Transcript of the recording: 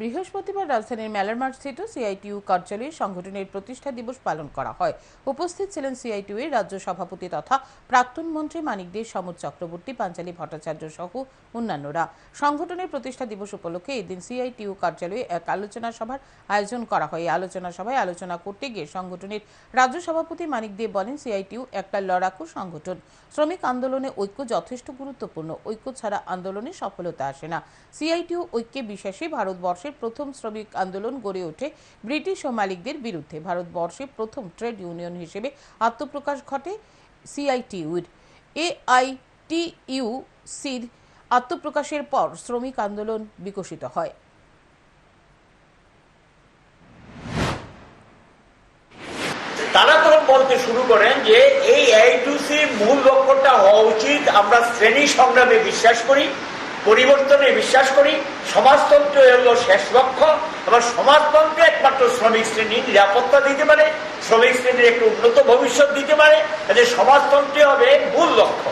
বৃহস্পতিবার রাজধানীর মেলারমার্ট স্থিত সিআইটিউ কার্যালয়ে সংগঠনের প্রতিষ্ঠা দিবস পালন করা হয়। উপস্থিত ছিলেন সিআইটিইউ এর রাজ্য সভাপতি তথা প্রাক্তন মন্ত্রী মানিক দে সমর চক্রবর্তী, পাঞ্চালী ভট্টাচার্য সহ অন্যান্যরা। সংগঠনের প্রতিষ্ঠা দিবস উপলক্ষে এদিন সিআইটিউ কার্যালয়ে এক আলোচনা সভার আয়োজন করা হয়। এই আলোচনা সভায় আলোচনা করতে গিয়ে সংগঠনের রাজ্য সভাপতি মানিক দে বলেন সিআইটিউ একটা লড়াকু সংগঠন। শ্রমিক আন্দোলনে ঐক্য যথেষ্ট গুরুত্বপূর্ণ। ঐক্য ছাড়া আন্দোলনে সফলতা আসে না। সিআইটিউ ঐক্যে বিশ্বাসী ভারতবর্ষের প্রথম শ্রমিক আন্দোলন গড়ে ওঠে ব্রিটিশ ও মালিকদের বিরুদ্ধে। ভারতবর্ষে প্রথম ট্রেড ইউনিয়ন হিসেবে আত্মপ্রকাশ ঘটে সিআইটিউর। এআইটিইউ সির আত্মপ্রকাশের পর শ্রমিক আন্দোলন বিকশিত হয়। তারা তখন বলতে শুরু করেন যে এই এইটুসি মূল লক্ষ্যটা হওয়া উচিত। আমরা শ্রেণি সংগ্রামে বিশ্বাস করি, পরিবর্তনে বিশ্বাস করি সমাজতন্ত্র হলো শেষ লক্ষ্য। আবার সমাজতন্ত্রে একমাত্র শ্রমিক শ্রেণির নিরাপত্তা দিতে পারে, শ্রমিক শ্রেণির একটু উন্নত ভবিষ্যৎ দিতে পারে। সমাজতন্ত্রে হবে মূল লক্ষ্য।